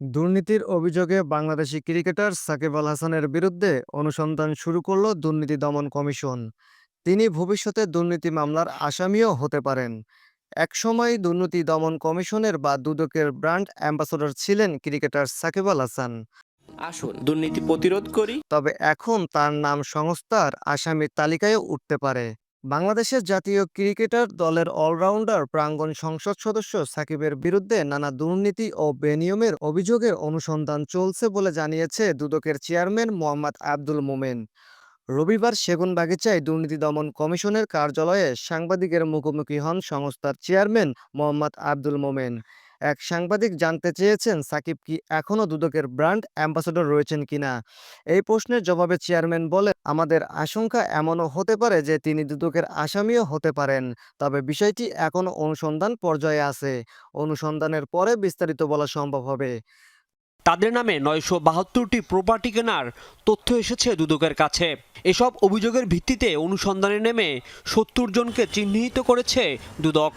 দুর্নীতির অভিযোগে বাংলাদেশি ক্রিকেটার সাকিব আল হাসানের বিরুদ্ধে অনুসন্ধান শুরু করল দুর্নীতি দমন কমিশন। তিনি ভবিষ্যতে দুর্নীতি মামলার আসামিও হতে পারেন। একসময় দুর্নীতি দমন কমিশনের বা দুদকের ব্র্যান্ড অ্যাম্বাসেডর ছিলেন ক্রিকেটার সাকিব আল হাসান। আসুন দুর্নীতি প্রতিরোধ করি। তবে এখন তার নাম সংস্থার আসামির তালিকায় উঠতে পারে। বাংলাদেশের জাতীয় ক্রিকেটার দলের অলরাউন্ডার, প্রাঙ্গণ সংসদ সদস্য সাকিবের বিরুদ্ধে নানা দুর্নীতি ও বেনিয়মের অভিযোগের অনুসন্ধান চলছে বলে জানিয়েছে দুদকের চেয়ারম্যান মোহাম্মদ আব্দুল মোমেন। রবিবার সেগুনবাগিচায় দুর্নীতি দমন কমিশনের কার্যালয়ে সাংবাদিকের মুখোমুখি হন সংস্থার চেয়ারম্যান মোহাম্মদ আব্দুল মোমেন। এক সাংবাদিক জানতে চেয়েছেন সাকিব কি এখনও দুদকের ব্র্যান্ড অ্যাম্বাসেডর রয়েছেন কিনা এই প্রশ্নের জবাবে চেয়ারম্যান বলে আমাদের আশঙ্কা এমনও হতে পারে যে তিনি দুদকের আসামিও হতে পারেন। তবে বিষয়টি এখনও অনুসন্ধান পর্যায়ে আছে। অনুসন্ধানের পরে বিস্তারিত বলা সম্ভব হবে। তাদের নামে নয়শো বাহাত্তরটি প্রপার্টি কেনার তথ্য এসেছে দুদকের কাছে। এসব অভিযোগের ভিত্তিতে অনুসন্ধানে নেমে সত্তর জনকে চিহ্নিত করেছে দুদক।